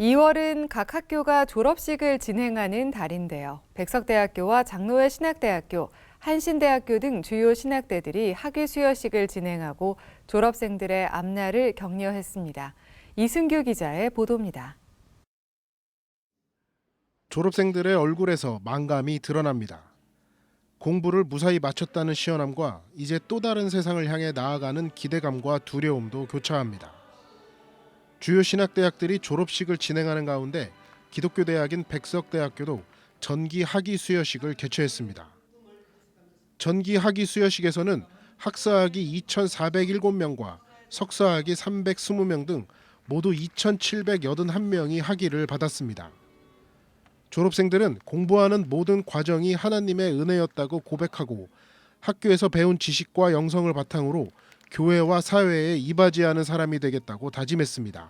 2월은 각 학교가 졸업식을 진행하는 달인데요. 백석대학교와 장로회 신학대학교, 한신대학교 등 주요 신학대들이 학위 수여식을 진행하고 졸업생들의 앞날을 격려했습니다. 이승규 기자의 보도입니다. 졸업생들의 얼굴에서 만감이 드러납니다. 공부를 무사히 마쳤다는 시원함과 이제 또 다른 세상을 향해 나아가는 기대감과 두려움도 교차합니다. 주요 신학대학들이 졸업식을 진행하는 가운데 기독교 대학인 백석대학교도 전기 학위 수여식을 개최했습니다. 전기 학위 수여식에서는 학사학위 2,407명과 석사학위 320명 등 모두 2,781명이 학위를 받았습니다. 졸업생들은 공부하는 모든 과정이 하나님의 은혜였다고 고백하고 학교에서 배운 지식과 영성을 바탕으로 교회와 사회에 이바지하는 사람이 되겠다고 다짐했습니다.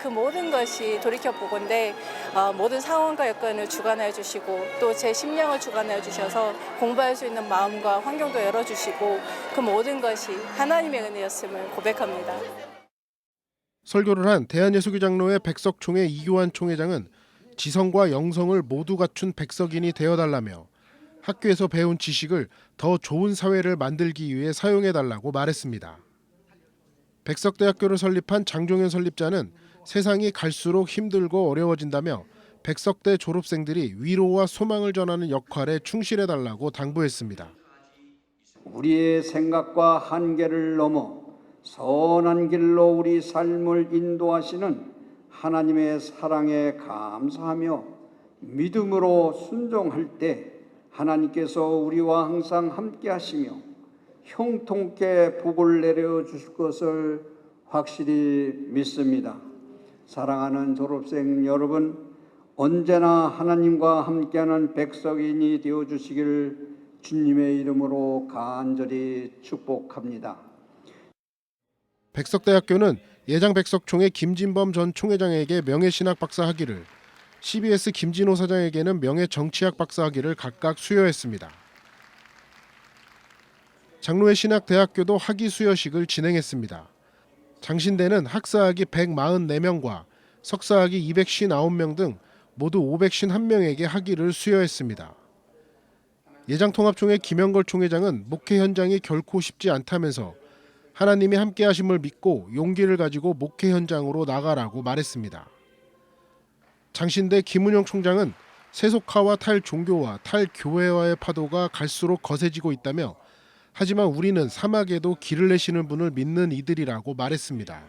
그 모든 것이 돌이켜 보건데 어, 모든 상황과 여건을 주관하여 주시고 또 제 심령을 주관하여 주셔서 공부할 수 있는 마음과 환경도 열어 주시고 그 모든 것이 하나님의 은혜였음을 고백합니다. 설교를 한 대한예수교장로회 백석총회 이교환 총회장은 지성과 영성을 모두 갖춘 백석인이 되어달라며 학교에서 배운 지식을 더 좋은 사회를 만들기 위해 사용해 달라고 말했습니다. 백석대학교를 설립한 장종현 설립자는 세상이 갈수록 힘들고 어려워진다며 백석대 졸업생들이 위로와 소망을 전하는 역할에 충실해 달라고 당부했습니다. 우리의 생각과 한계를 넘어 선한 길로 우리 삶을 인도하시는 하나님의 사랑에 감사하며 믿음으로 순종할 때 하나님께서 우리와 항상 함께 하시며 형통케 복을 내려 주실 것을 확실히 믿습니다. 사랑하는 졸업생 여러분, 언제나 하나님과 함께하는 백석인이 되어 주시기를 주님의 이름으로 간절히 축복합니다. 백석대학교는 예장 백석총회 김진범 전 총회장에게 명예신학 박사 학위를, CBS 김진호 사장에게는 명예 정치학 박사 학위를 각각 수여했습니다. 장로회 신학대학교도 학위 수여식을 진행했습니다. 장신대는 학사학위 144명과 석사학위 259명 등 모두 551명에게 학위를 수여했습니다. 예장통합총회 김영걸 총회장은 목회 현장이 결코 쉽지 않다면서 하나님이 함께 하심을 믿고 용기를 가지고 목회 현장으로 나가라고 말했습니다. 장신대 김은영 총장은 세속화와 탈종교와 탈교회화의 파도가 갈수록 거세지고 있다며 하지만 우리는 사막에도 길을 내시는 분을 믿는 이들이라고 말했습니다.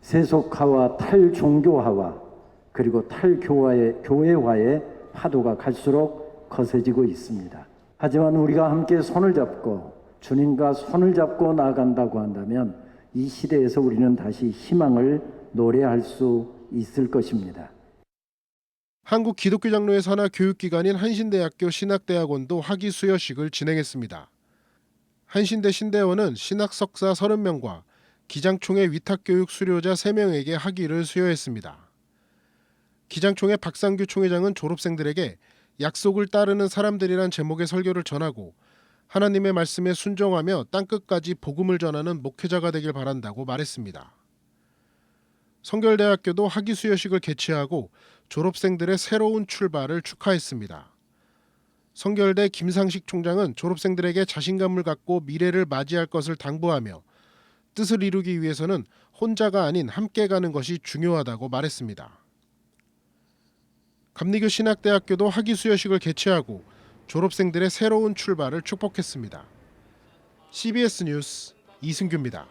세속화와 탈종교화와 그리고 탈교화의 교회화의 파도가 갈수록 거세지고 있습니다. 하지만 우리가 함께 손을 잡고 주님과 손을 잡고 나아간다고 한다면 이 시대에서 우리는 다시 희망을 노래할 수 있을 것입니다. 한국 기독교 장로회 산하 교육기관인 한신대학교 신학대학원도 학위 수여식을 진행했습니다. 한신대 신대원은 신학 석사 30명과 기장총회 위탁교육 수료자 3명에게 학위를 수여했습니다. 기장총회 박상규 총회장은 졸업생들에게 약속을 따르는 사람들이란 제목의 설교를 전하고 하나님의 말씀에 순종하며 땅끝까지 복음을 전하는 목회자가 되길 바란다고 말했습니다. 성결대학교도 학위 수여식을 개최하고 졸업생들의 새로운 출발을 축하했습니다. 성결대 김상식 총장은 졸업생들에게 자신감을 갖고 미래를 맞이할 것을 당부하며 뜻을 이루기 위해서는 혼자가 아닌 함께 가는 것이 중요하다고 말했습니다. 감리교 신학대학교도 학위 수여식을 개최하고 졸업생들의 새로운 출발을 축복했습니다. CBS 뉴스 이승규입니다.